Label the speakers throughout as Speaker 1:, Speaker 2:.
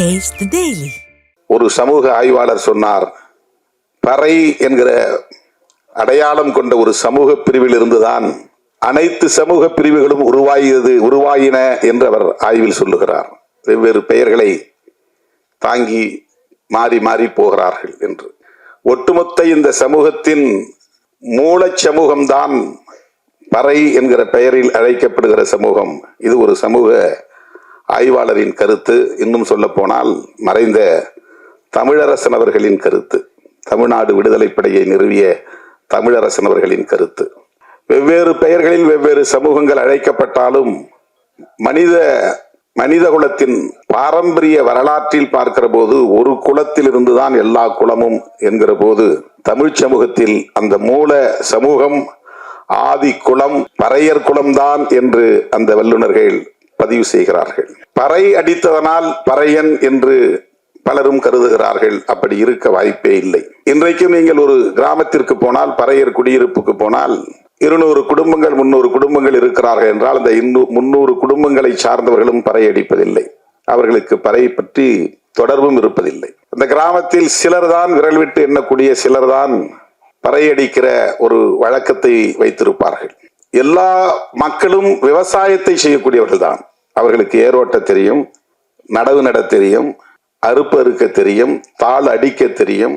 Speaker 1: Taste the Daily.
Speaker 2: ஒரு சமூக ஆய்வாளர் சொன்னார் பறை என்கிற அடையாளம் கொண்ட ஒரு சமூக பிரிவில் இருந்துதான் அனைத்து சமூக பிரிவுகளும் உருவாகியது உருவாயின என்று அவர் ஆய்வில் சொல்லுகிறார். வெவ்வேறு பெயர்களை தாங்கி மாறி மாறி போகிறார்கள் என்று. ஒட்டுமொத்த இந்த சமூகத்தின் மூலச் சமூகம்தான் பறை என்கிற பெயரில் அழைக்கப்படுகிற சமூகம். இது ஒரு சமூக ஆய்வாளரின் கருத்து இன்னும் சொல்ல போனால் மறைந்த தமிழரசன் அவர்களின் கருத்து. தமிழ்நாடு விடுதலைப்படையை நிறுவிய தமிழரசன் அவர்களின் கருத்து. வெவ்வேறு பெயர்களில் வெவ்வேறு சமூகங்கள் அழைக்கப்பட்டாலும் மனித மனித குலத்தின் பாரம்பரிய வரலாற்றில் பார்க்கிற போது ஒரு குலத்தில் இருந்துதான் எல்லா குலமும் என்கிற போது தமிழ் சமூகத்தில் அந்த மூல சமூகம் ஆதி குலம் பறையர் குலம்தான் என்று அந்த வல்லுநர்கள் பதிவு செய்கிறார்கள். பறை அடித்ததனால் பறையன் என்று பலரும் கருதுகிறார்கள். அப்படி இருக்க வாய்ப்பே இல்லை. இன்றைக்கும் நீங்கள் ஒரு கிராமத்திற்கு போனால் பறையர் குடியிருப்புக்கு போனால் இருநூறு குடும்பங்கள் முன்னூறு குடும்பங்கள் இருக்கிறார்கள் என்றால் அந்த இன்னும் முன்னூறு குடும்பங்களை சார்ந்தவர்களும் பறை அடிப்பதில்லை. அவர்களுக்கு பறை பற்றி தொடர்பும் இருப்பதில்லை. அந்த கிராமத்தில் சிலர் தான் விரல் விட்டு எண்ணக்கூடிய சிலர் தான் பறையடிக்கிற ஒரு வழக்கத்தை வைத்திருப்பார்கள். எல்லா மக்களும் விவசாயத்தை செய்யக்கூடியவர்கள் தான் அவர்களுக்கு ஏரோட்ட தெரியும் நடவு நட தெரியும் அறுப்பு அறுக்க தெரியும் தாள் அடிக்க தெரியும்.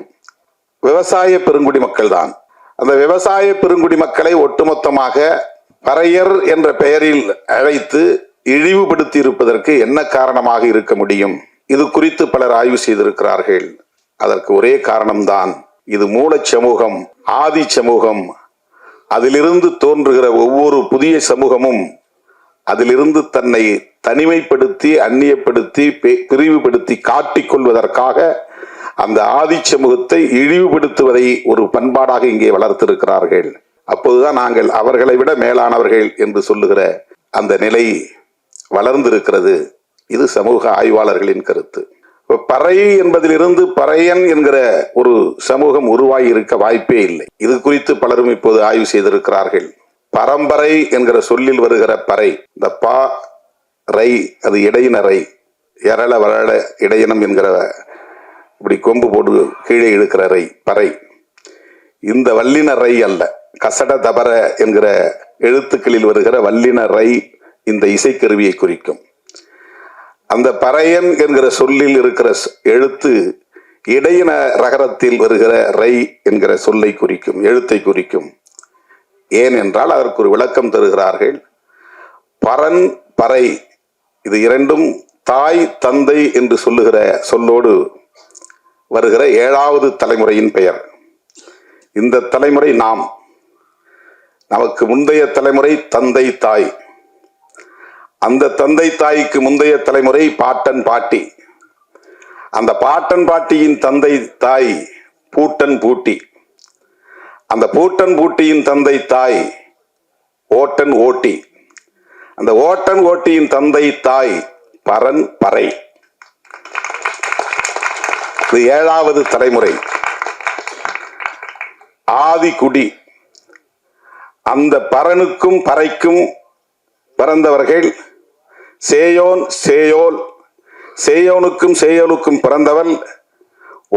Speaker 2: விவசாய பெருங்குடி மக்கள் தான் அந்த விவசாய பெருங்குடி மக்களை ஒட்டுமொத்தமாக பறையர் என்ற பெயரில் அழைத்து இழிவுபடுத்தி இருப்பதற்கு என்ன காரணமாக இருக்க முடியும்? இது குறித்து பலர் ஆய்வு செய்திருக்கிறார்கள். அதற்கு ஒரே காரணம்தான். இது மூல சமூகம் ஆதி சமூகம். அதிலிருந்து தோன்றுகிற ஒவ்வொரு புதிய சமூகமும் அதிலிருந்து தன்னை தனிமைப்படுத்தி அந்நியப்படுத்தி பிரிவுபடுத்தி காட்டிக் கொள்வதற்காக அந்த ஆதி சமூகத்தை இழிவுபடுத்துவதை ஒரு பண்பாடாக இங்கே வளர்த்திருக்கிறார்கள். அப்போதுதான் நாங்கள் அவர்களை விட மேலானவர்கள் என்று சொல்லுகிற அந்த நிலை வளர்ந்திருக்கிறது. இது சமூக ஆய்வாளர்களின் கருத்து. பறை என்பதிலிருந்து பறையன் என்கிற ஒரு சமூகம் உருவாகி இருக்க வாய்ப்பே இல்லை. இது குறித்து பலரும் இப்போது ஆய்வு செய்திருக்கிறார்கள். பரம்பரை என்கிற சொல்லில் வருகிற பறை இந்த பா ரை அது இடையின ரை எரள வரள இடையினம் என்கிற இப்படி கொம்பு போட்டு கீழே இழுக்கிற ரை பறை. இந்த வல்லின ரை அல்ல கசட தபர என்கிற எழுத்துக்களில் வருகிற வல்லின ரை இந்த இசைக்கருவியை குறிக்கும். அந்த பறையன் என்கிற சொல்லில் இருக்கிற எழுத்து இடையின ரகரத்தில் வருகிற ரை என்கிற சொல்லை குறிக்கும் எழுத்தை குறிக்கும். ஏன் என்றால் அதற்கு ஒரு விளக்கம் தருகிறார்கள். பரன் பறை இது இரண்டும் தாய் தந்தை என்று சொல்லுகிற சொல்லோடு வருகிற ஏழாவது தலைமுறையின் பெயர். இந்த தலைமுறை நாம். நமக்கு முந்தைய தலைமுறை தந்தை தாய். அந்த தந்தை தாய்க்கு முந்தைய தலைமுறை பாட்டன் பாட்டி. அந்த பாட்டன் பாட்டியின் தந்தை தாய் பூட்டன் பூட்டி. அந்த பூட்டன் பூட்டியின் தந்தை தாய் ஓட்டன் ஓட்டி. அந்த ஓட்டன் ஓட்டியின் தந்தை தாய் பரன் பறை. இது ஏழாவது தலைமுறை. ஆதிக்குடி அந்த பரனுக்கும் பறைக்கும் பிறந்தவர்கள் சேயோன் சேயோல். சேயோனுக்கும் சேயோலுக்கும் பிறந்தவள்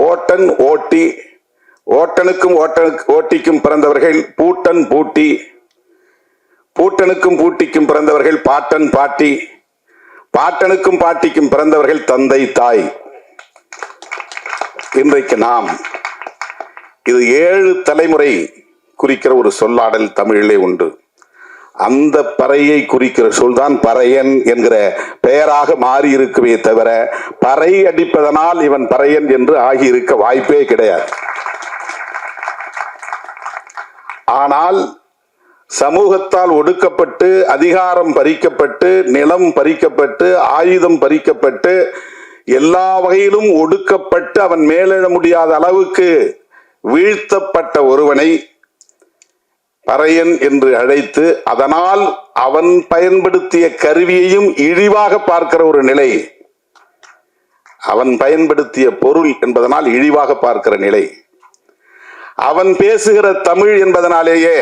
Speaker 2: ஓட்டன் ஓட்டி. ஓட்டனுக்கும் ஓட்டனுக்கு ஓட்டிக்கும் பிறந்தவர்கள் பூட்டன் பூட்டி பூட்டனுக்கும் பூட்டிக்கும் பிறந்தவர்கள் பாட்டன் பாட்டி பாட்டனுக்கும் பாட்டிக்கும் பிறந்தவர்கள் தந்தை தாய். இன்றைக்கு நாம் இது ஏழு தலைமுறை குறிக்கிற ஒரு சொல்லாடல் தமிழிலே உண்டு. அந்த பறையை குறிக்கிற சொல்தான் பறையன் என்கிற பெயராக மாறி இருக்குமே தவிர பறை அடிப்பதனால் இவன் பறையன் என்று ஆகியிருக்க வாய்ப்பே கிடையாது. ஆனால் சமூகத்தால் ஒடுக்கப்பட்டு அதிகாரம் பறிக்கப்பட்டு நிலம் பறிக்கப்பட்டு ஆயுதம் பறிக்கப்பட்டு எல்லா வகையிலும் ஒடுக்கப்பட்டு அவன் மேலெழ முடியாத அளவுக்கு வீழ்த்தப்பட்ட ஒருவனை பறையன் என்று அழைத்து அதனால் அவன் பயன்படுத்திய கருவியையும் இழிவாக பார்க்கிற ஒரு நிலை. அவன் பயன்படுத்திய பொருள் என்பதனால் இழிவாக பார்க்கிற நிலை. அவன் பேசுகிற தமிழ் என்பதனாலேயே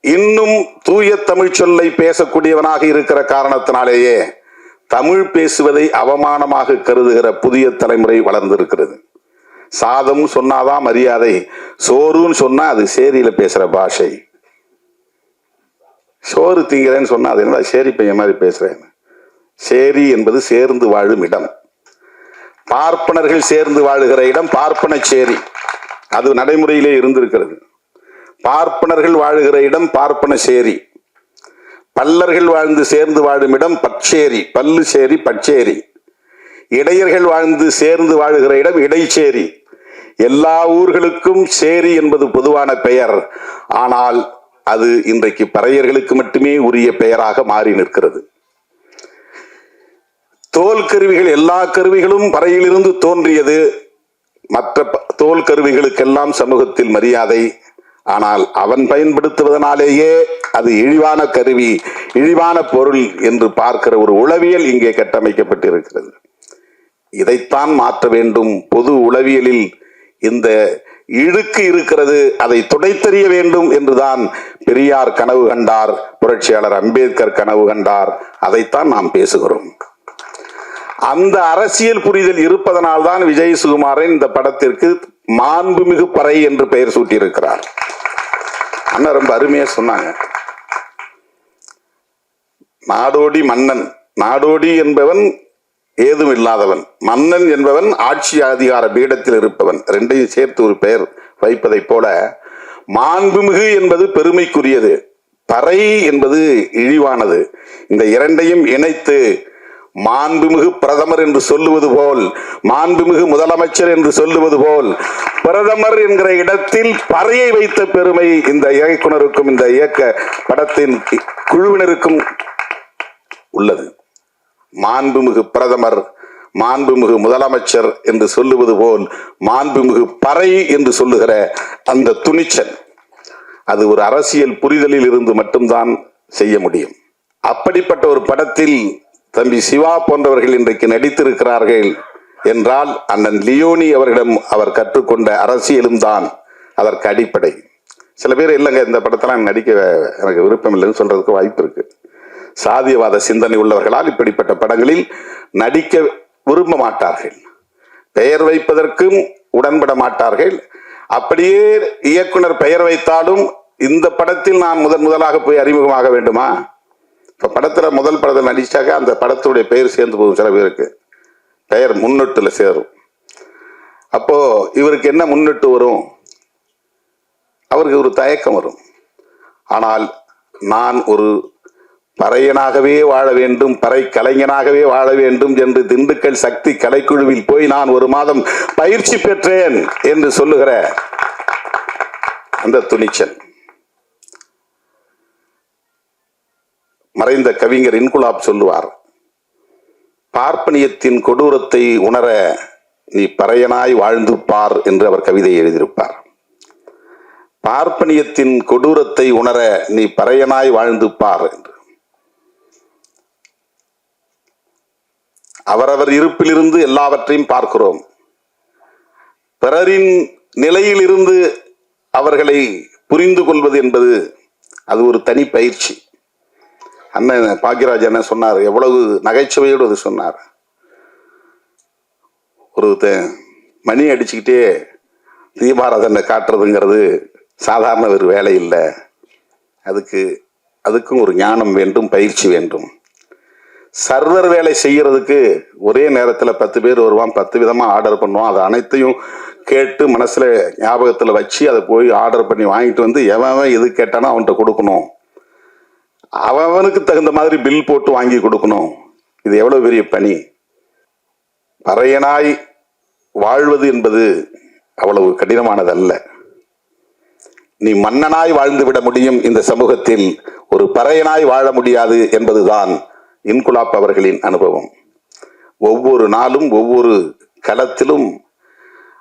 Speaker 2: இன்னும் தூய தமிழ் சொல்லை பேசக்கூடியவனாக இருக்கிற காரணத்தினாலேயே தமிழ் பேசுவதை அவமானமாக கருதுகிற புதிய தலைமுறை வளர்ந்திருக்கிறது. சாதம் சொன்னாதான் மரியாதை சோறுன்னு சொன்னா அது சேரியில பேசுற பாஷை. சோறு திங்கிறேன்னு சொன்னா அது என்ன சேரி பையன் மாதிரி பேசுறேன் சேரி என்பது சேர்ந்து வாழும் இடம். பார்ப்பனர்கள் சேர்ந்து வாழுகிற இடம் பார்ப்பனச்சேரி. அது நடைமுறையிலே இருந்திருக்கிறது. பார்ப்பனர்கள் வாழுகிற இடம் பார்ப்பனச்சேரி. பல்லர்கள் வாழ்ந்து சேர்ந்து வாழும் இடம் பச்சேரி. பல்லு சேரி பச்சேரி. இடையர்கள் வாழ்ந்து சேர்ந்து வாழுகிற இடம் இடைச்சேரி. எல்லா ஊர்களுக்கும் சேரி என்பது பொதுவான பெயர். ஆனால் அது இன்றைக்கு பறையர்களுக்கு மட்டுமே உரிய பெயராக மாறி நிற்கிறது. தோல் கருவிகள் எல்லா கருவிகளும் பறையிலிருந்து தோன்றியது. மற்ற தோல் கருவிகளுக்கெல்லாம் சமூகத்தில் மரியாதை. ஆனால் அவன் பயன்படுத்துவதனாலேயே அது இழிவான கருவி இழிவான பொருள் என்று பார்க்கிற ஒரு உளவியல் இங்கே கட்டமைக்கப்பட்டிருக்கிறது. இதைத்தான் மாற்ற வேண்டும். பொது உளவியலில் இந்த இழுக்கு இருக்கிறது. அதை துடைத்தறிய வேண்டும் என்றுதான் பெரியார் கனவு கண்டார். புரட்சியாளர் அம்பேத்கர் கனவு கண்டார். அதைத்தான் நாம் பேசுகிறோம். அந்த அரசியல் புரிதல் இருப்பதனால் தான் விஜய் சுகுமாரன் இந்த படத்திற்கு மாண்புமிகு பறை என்று பெயர் சூட்டியிருக்கிறார். அண்ணன் ரொம்ப அருமையா சொன்னாங்க. நாடோடி மன்னன் நாடோடி என்பவன் ஏதும் இல்லாதவன். மன்னன் என்பவன் ஆட்சி அதிகார பீடத்தில் இருப்பவன். ரெண்டையும் சேர்த்து ஒரு பெயர் வைப்பதைப் போல மாண்புமிகு என்பது பெருமைக்குரியது. பறை என்பது இழிவானது. இந்த இரண்டையும் இணைத்து மாண்புமிகு பிரதமர் என்று சொல்லுவது போல் மாண்புமிகு முதலமைச்சர் என்று சொல்லுவது போல் பிரதமர் என்கிற இடத்தில் பறையை வைத்த பெருமை இந்த இயக்குனருக்கும் இந்த இயக்க படத்தின் குழுவினருக்கும் உள்ளது. மாண்புமிகு பிரதமர் மாண்புமிகு முதலமைச்சர் என்று சொல்லுவது போல் மாண்புமிகு பறை என்று சொல்லுகிற அந்த துணிச்சல் அது ஒரு அரசியல் புரிதலில் இருந்து மட்டும்தான் செய்ய முடியும். அப்படிப்பட்ட ஒரு படத்தில் தம்பி சிவா போன்றவர்கள் இன்றைக்கு நடித்திருக்கிறார்கள் என்றால் அண்ணன் லியோனி அவர்களிடம் அவர் கற்றுக்கொண்ட அரசியலும் தான் அதற்கு அடிப்படை. சில பேர் இல்லைங்க இந்த படத்தெல்லாம் நடிக்க எனக்கு விருப்பம் இல்லைன்னு சொல்றதுக்கு வாய்ப்பு இருக்கு. சாதியவாத சிந்தனை உள்ளவர்களால் இப்படிப்பட்ட படங்களில் நடிக்க விரும்ப மாட்டார்கள். பெயர் வைப்பதற்கும் உடன்பட மாட்டார்கள். அப்படியே இயக்குனர் பெயர் வைத்தாலும் இந்த படத்தில் நான் முதன் முதலாக போய் அறிமுகமாக வேண்டுமா? இப்போ படத்தில் முதல் படத்தில் நடிச்சாக்க அந்த படத்துடைய பெயர் சேர்ந்து போகும் சில பேருக்கு. பெயர் முன்னொட்டுல சேரும். அப்போது இவருக்கு என்ன முன்னொட்டு வரும்? அவருக்கு ஒரு தயக்கம் வரும். ஆனால் நான் ஒரு பறையனாகவே வாழ வேண்டும் பறை கலைஞனாகவே வாழ வேண்டும் என்று திண்டுக்கல் சக்தி கலைக்குழுவில் போய் நான் ஒரு மாதம் பயிற்சி பெற்றேன் என்று சொல்லுகிற அந்த துணிச்சல். மறைந்த கவிஞர் இன்குலாப் சொல்லுவார் பார்ப்பனியத்தின் கொடூரத்தை உணர நீ பறையனாய் வாழ்ந்து பார் என்று அவர் கவிதை எழுதியிருப்பார். பார்ப்பனியத்தின் கொடூரத்தை உணர நீ பறையனாய் வாழ்ந்து பார் என்று. அவரவர் இருப்பிலிருந்து எல்லாவற்றையும் பார்க்கிறோம். பிறரின் நிலையிலிருந்து அவர்களை புரிந்து கொள்வது என்பது அது ஒரு தனி பயிற்சி. அண்ணன் பாக்கியராஜ் என்ன சொன்னார் எவ்வளவு நகைச்சுவையோடு அது சொன்னார். ஒருத்தன் மணி அடிச்சுக்கிட்டே தீபாராதனை காட்டுறதுங்கிறது சாதாரண ஒரு வேலை இல்லை. அதுக்கு அதுக்கும் ஒரு ஞானம் வேண்டும் பயிற்சி வேண்டும். சர்வர் வேலை செய்கிறதுக்கு ஒரே நேரத்தில் பத்து பேர் வருவான் பத்து விதமாக ஆர்டர் பண்ணுவான். அதை அனைத்தையும் கேட்டு மனசில் ஞாபகத்தில் வச்சு அதை போய் ஆர்டர் பண்ணி வாங்கிட்டு வந்து எவன் எவன் எது கேட்டானோ அவன்கிட்ட கொடுக்கணும். அவனுக்கு தகுந்த மாதிரி பில் போட்டு வாங்கி கொடுக்கணும். இது எவ்வளவு பெரிய பணி? பறையனாய் வாழ்வது என்பது அவ்வளவு கடினமானதல்ல. நீ மன்னனாய் வாழ்ந்து விட முடியும் இந்த சமூகத்தில் ஒரு பறையனாய் வாழ முடியாது என்பதுதான் இன்குலாப் அவர்களின் அனுபவம். ஒவ்வொரு நாளும் ஒவ்வொரு களத்திலும்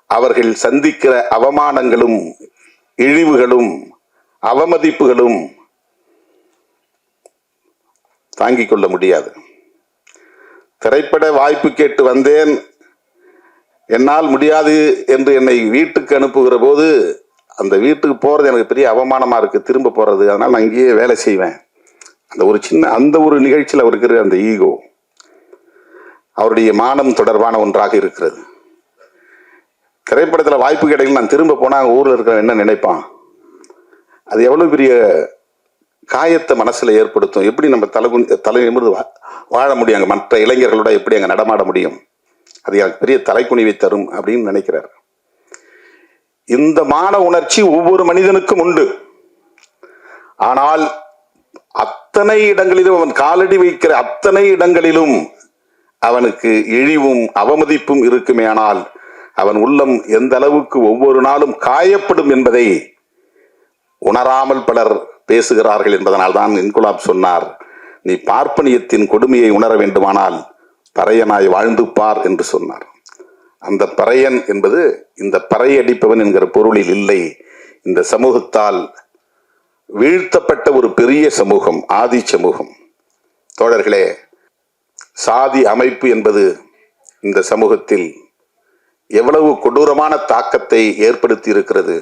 Speaker 2: அவர்கள் சந்திக்கிற அவமானங்களும் இழிவுகளும் அவமதிப்புகளும் தாங்கிக் கொள்ள முடியாது. திரைப்பட வாய்ப்பு கேட்டு வந்தேன். என்னால் முடியாது என்று என்னை வீட்டுக்கு அனுப்புகிற போது அந்த வீட்டுக்கு போகிறது எனக்கு பெரிய அவமானமாக இருக்குது திரும்ப போகிறது அதனால் நான் இங்கேயே வேலை செய்வேன். அந்த ஒரு சின்ன அந்த ஒரு நிகழ்ச்சியில் அவருக்கு இருக்கிற அந்த ஈகோ அவருடைய மானம் தொடர்பான ஒன்றாக இருக்கிறது. திரைப்படத்தில் வாய்ப்பு கிடைக்கல நான் திரும்ப போனால் ஊரில் இருக்கிற என்ன நினைப்பான்? அது எவ்வளோ பெரிய காயத்தை மனசில் ஏற்படுத்தும். எப்படி நம்ம தலை குனி- தலை நிமிர்ந்து வா- வாழ முடியும்? அங்கே மற்ற இளைஞர்களோட எப்படி அங்கே நடமாட முடியும்? அது எனக்கு பெரிய தலைக்குனிவை தரும் அப்படின்னு நினைக்கிறார். இந்த மான உணர்ச்சி ஒவ்வொரு மனிதனுக்கும் உண்டு. ஆனால் அத்தனை இடங்களிலும் அவன் காலடி வைக்கிற அத்தனை இடங்களிலும் அவனுக்கு இழிவும் அவமதிப்பும் இருக்குமேயானால் அவன் உள்ளம் எந்த அளவுக்கு ஒவ்வொரு நாளும் காயப்படும் என்பதை உணராமல் பலர் பேசுகிறார்கள் என்பதனால் தான் இன்குலாப் சொன்னார் நீ பார்ப்பனியத்தின் கொடுமையை உணர வேண்டுமானால் பறையனாய் வாழ்ந்து பார் என்று சொன்னார். அந்த பறையன் என்பது இந்த பறையடிப்பவன் என்கிற பொருளில் இல்லை. இந்த சமூகத்தால் வீழ்த்தப்பட்ட ஒரு பெரிய சமூகம் ஆதி சமூகம். தோழர்களே சாதி அமைப்பு என்பது இந்த சமூகத்தில் எவ்வளவு கொடூரமான தாக்கத்தை ஏற்படுத்தி இருக்கிறது?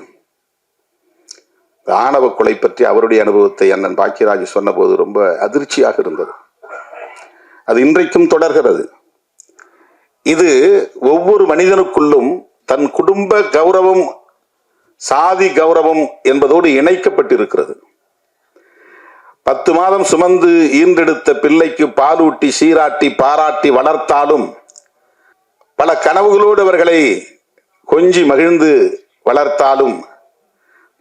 Speaker 2: ஆணவ கொலை பற்றி அவருடைய அனுபவத்தை அண்ணன் பாக்கியராஜ் சொன்னபோது ரொம்ப அதிர்ச்சியாக இருந்தது. அது இன்றைக்கும் தொடர்கிறது. இது ஒவ்வொரு மனிதனுக்குள்ளும் தன் குடும்ப கௌரவம் சாதி கௌரவம் என்பதோடு இணைக்கப்பட்டிருக்கிறது. பத்து மாதம் சுமந்து ஈன்றெடுத்த பிள்ளைக்கு பாலூட்டி சீராட்டி பாராட்டி வளர்த்தாலும் பல கனவுகளோடு அவர்களை கொஞ்சி மகிழ்ந்து வளர்த்தாலும்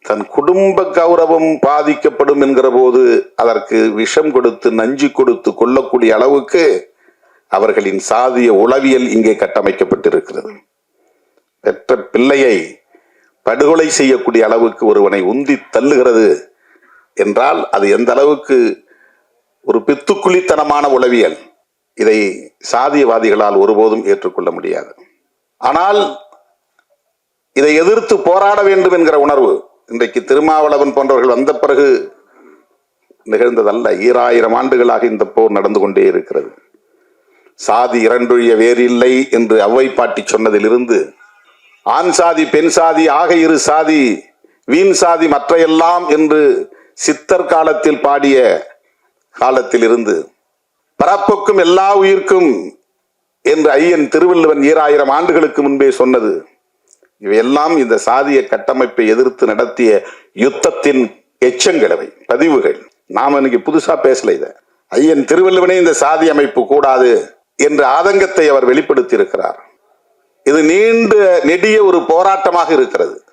Speaker 2: தன் குடும்ப கௌரவம் பாதிக்கப்படும் என்கிற போது அதற்கு விஷம் கொடுத்து நஞ்சு கொடுத்து கொள்ளக்கூடிய அளவுக்கு அவர்களின் சாதிய உளவியல் இங்கே கட்டமைக்கப்பட்டிருக்கிறது. பெற்ற பிள்ளையை படுகொலை செய்யக்கூடிய அளவுக்கு ஒருவனை உந்தி தள்ளுகிறது என்றால் அது எந்த அளவுக்கு ஒரு பித்துக்குழித்தனமான உளவியல். இதை சாதியவாதிகளால் ஒருபோதும் ஏற்றுக்கொள்ள முடியாது. ஆனால் இதை எதிர்த்து போராட வேண்டும் என்கிற உணர்வு இன்றைக்கு திருமாவளவன் போன்றவர்கள் வந்த பிறகு நிகழ்ந்ததல்ல. ஈராயிரம் ஆண்டுகளாக இந்த போர் நடந்து கொண்டே இருக்கிறது. சாதி இரண்டொழிய வேறில்லை என்று அவ்வை பாட்டி சொன்னதிலிருந்து ஆண் சாதி பெண் சாதி ஆக இரு சாதி வீண் சாதி மற்றையெல்லாம் என்று சித்தர் காலத்தில் பாடிய காலத்தில் இருந்து பரப்புக்கும் எல்லா உயிர்க்கும் என்று ஐயன் திருவள்ளுவன் ஈராயிரம் ஆண்டுகளுக்கு முன்பே சொன்னது இவையெல்லாம் இந்த சாதிய கட்டமைப்பை எதிர்த்து நடத்திய யுத்தத்தின் எச்சங்களவை பதிவுகள். நாம் இன்னைக்கு புதுசா பேசல இத. ஐயன் திருவள்ளுவனே இந்த சாதி அமைப்பு கூடாது என்ற ஆதங்கத்தை அவர் வெளிப்படுத்தி இருக்கிறார் இது நீண்ட நெடிய ஒரு போராட்டமாக இருக்கிறது.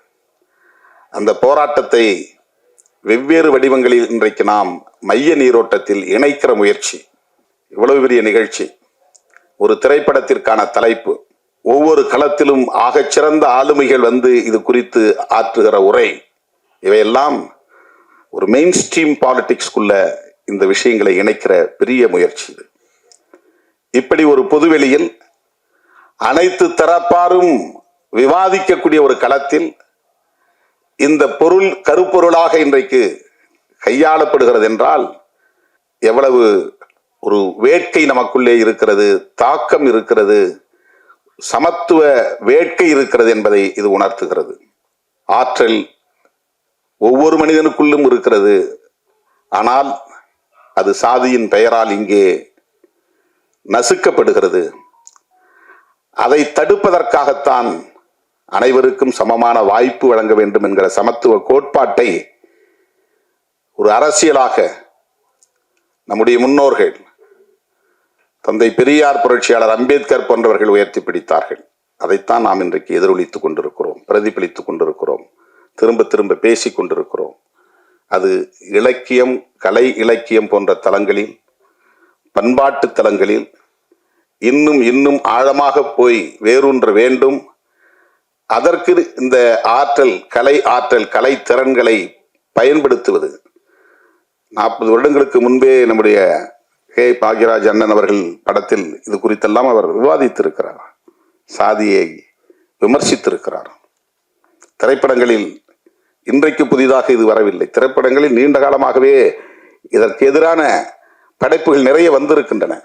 Speaker 2: அந்த போராட்டத்தை வெவ்வேறு வடிவங்களில் இன்றைக்கு நாம் மைய நீரோட்டத்தில் இணைக்கிற முயற்சி. இவ்வளவு பெரிய நிகழ்ச்சி. ஒரு திரைப்படத்திற்கான தலைப்பு. ஒவ்வொரு களத்திலும் ஆகச்சிறந்த ஆளுமைகள் வந்து இது குறித்து ஆற்றுகிற உரை. இவையெல்லாம் ஒரு மெயின் ஸ்ட்ரீம் பாலிடிக்ஸ்குள்ள இந்த விஷயங்களை இணைக்கிற பெரிய முயற்சி இது. இப்படி ஒரு பொதுவெளியில் அனைத்து தரப்பாரும் விவாதிக்கக்கூடிய ஒரு களத்தில் இந்த பொருள் கருப்பொருளாக இன்றைக்கு கையாளப்படுகிறது என்றால் எவ்வளவு ஒரு வேட்கை நமக்குள்ளே இருக்கிறது தாக்கம் இருக்கிறது சமத்துவ வேட்கை இருக்கிறது என்பதை இது உணர்த்துகிறது. ஆற்றல் ஒவ்வொரு மனிதனுக்குள்ளும் இருக்கிறது. ஆனால் அது சாதியின் பெயரால் இங்கே நசுக்கப்படுகிறது. அதை தடுப்பதற்காகத்தான் அனைவருக்கும் சமமான வாய்ப்பு வழங்க வேண்டும் என்கிற சமத்துவ கோட்பாட்டை ஒரு அரசியலாக நம்முடைய முன்னோர்கள் தந்தை பெரியார் புரட்சியாளர் அம்பேத்கர் போன்றவர்கள் உயர்த்தி பிடித்தார்கள். அதைத்தான் நாம் இன்றைக்கு எதிரொலித்துக் கொண்டிருக்கிறோம் பிரதிபலித்துக் கொண்டிருக்கிறோம் திரும்ப திரும்ப பேசிக் கொண்டிருக்கிறோம். அது இலக்கியம் கலை இலக்கியம் போன்ற தளங்களில் பண்பாட்டு தளங்களில் இன்னும் இன்னும் ஆழமாக போய் வேரூன்ற வேண்டும். அதற்கு இந்த ஆற்றல் கலை ஆற்றல் கலை திறன்களை பயன்படுத்துவது நாற்பது வருடங்களுக்கு முன்பே நம்முடைய கே பாக்யராஜ் அண்ணன் அவர்கள் படத்தில் இது குறித்தெல்லாம் அவர் விவாதித்திருக்கிறார். சாதியை விமர்சித்திருக்கிறார். திரைப்படங்களில் இன்றைக்கு புதிதாக இது வரவில்லை. திரைப்படங்களில் நீண்ட காலமாகவே இதற்கு எதிரான படைப்புகள் நிறைய வந்திருக்கின்றன.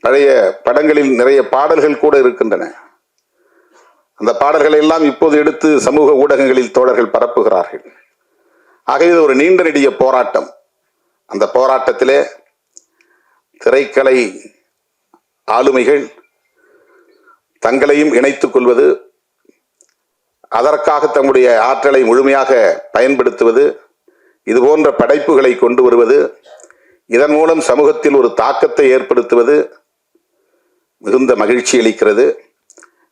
Speaker 2: பழைய படங்களில் நிறைய பாடல்கள் கூட இருக்கின்றன. அந்த பாடல்களை எல்லாம் இப்போது எடுத்து சமூக ஊடகங்களில் தோழர்கள் பரப்புகிறார்கள். ஆகவே இது ஒரு நீண்ட நெடிய போராட்டம். அந்த போராட்டத்திலே திரைக்கலை ஆளுமைகள் தங்களையும் இணைத்துக் கொள்வது அதற்காக தம்முடைய ஆற்றலை முழுமையாக பயன்படுத்துவது இது போன்ற படைப்புகளை கொண்டு வருவது இதன் மூலம் சமூகத்தில் ஒரு தாக்கத்தை ஏற்படுத்துவது மிகுந்த மகிழ்ச்சி அளிக்கிறது.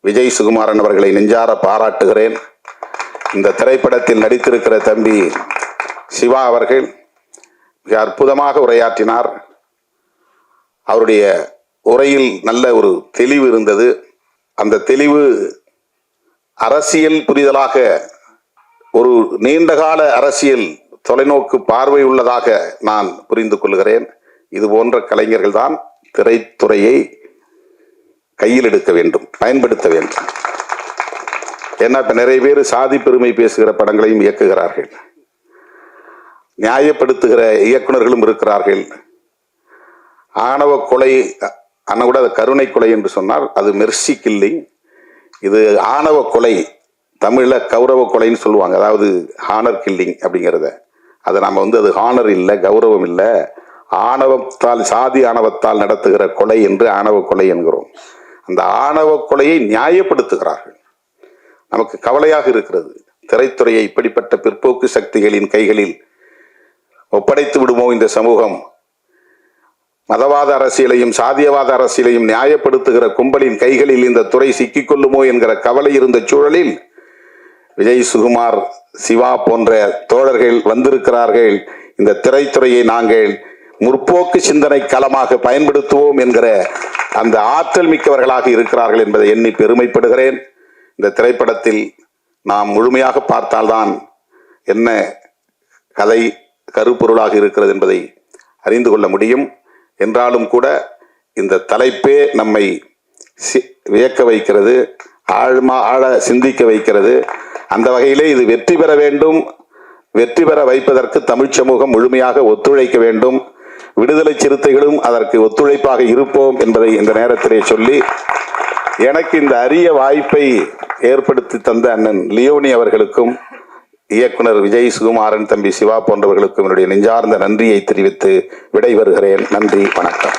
Speaker 2: விஜய் சுகுமாரன் அவர்களை நெஞ்சார பாராட்டுகிறேன். இந்த திரைப்படத்தில் நடித்திருக்கிற தம்பி சிவா அவர்கள் மிக அற்புதமாக உரையாற்றினார். அவருடைய உரையில் நல்ல ஒரு தெளிவு இருந்தது. அந்த தெளிவு அரசியல் புரிதலாக ஒரு நீண்டகால அரசியல் தொலைநோக்கு பார்வை உள்ளதாக நான் புரிந்து கொள்கிறேன். இது போன்ற கலைஞர்கள் தான் திரைத்துறையை கையில் எடுக்க வேண்டும் பயன்படுத்த வேண்டும். ஏன்னா இப்போ நிறைய பேர் சாதி பெருமை பேசுகிற படங்களையும் இயக்குகிறார்கள். நியாயப்படுத்துகிற இயக்குனர்களும் இருக்கிறார்கள். ஆணவ கொலை அண்ணன் கூட அது கருணை கொலை என்று சொன்னால் அது மெர்சி கில்லிங். இது ஆணவ கொலை தமிழில் கௌரவ கொலைன்னு சொல்லுவாங்க. அதாவது ஹானர் கில்லிங் அப்படிங்கிறத. அதை நம்ம வந்து அது ஹானர் இல்லை கௌரவம் இல்லை. ஆணவத்தால் சாதி ஆணவத்தால் நடத்துகிற கொலை என்று ஆணவ கொலை என்கிறோம். அந்த ஆணவ கொலையை நியாயப்படுத்துகிறார்கள். நமக்கு கவலையாக இருக்கிறது. திரைத்துறையை இப்படிப்பட்ட பிற்போக்கு சக்திகளின் கைகளில் ஒப்படைத்து விடுமோ இந்த சமூகம்? மதவாத அரசியலையும் சாதியவாத அரசியலையும் நியாயப்படுத்துகிற கும்பலின் கைகளில் இந்த துறை சிக்கிக்கொள்ளுமோ என்கிற கவலை இருந்த சூழலில் விஜய் சுகுமார் சிவா போன்ற தோழர்கள் வந்திருக்கிறார்கள். இந்த திரைத்துறையை நாங்கள் முற்போக்கு சிந்தனை களமாக பயன்படுத்துவோம் என்கிற அந்த ஆற்றல் மிக்கவர்களாக இருக்கிறார்கள் என்பதை எண்ணி பெருமைப்படுகிறேன். இந்த திரைப்படத்தில் நாம் முழுமையாக பார்த்தால்தான் என்ன கதை கருப்பொருளாக இருக்கிறது என்பதை அறிந்து கொள்ள முடியும். என்றாலும் கூட இந்த தலைப்பே நம்மை சி- வியக்க வைக்கிறது ஆழ்மா ஆழ சிந்திக்க வைக்கிறது. அந்த வகையிலே இது வெற்றி பெற வேண்டும். வெற்றி பெற வைப்பதற்கு தமிழ் சமூகம் முழுமையாக ஒத்துழைக்க வேண்டும். விடுதலை சிறுத்தைகளும் அதற்கு ஒத்துழைப்பாக இருப்போம் என்பதை இந்த நேரத்திலே சொல்லி எனக்கு இந்த அரிய வாய்ப்பை ஏற்படுத்தி தந்த அண்ணன் லியோனி அவர்களுக்கும் இயக்குனர் விஜய் சுகுமாரன் தம்பி சிவா போன்றவர்களுக்கும் என்னுடைய நெஞ்சார்ந்த நன்றியை தெரிவித்து விடைபெறுகிறேன். நன்றி வணக்கம்.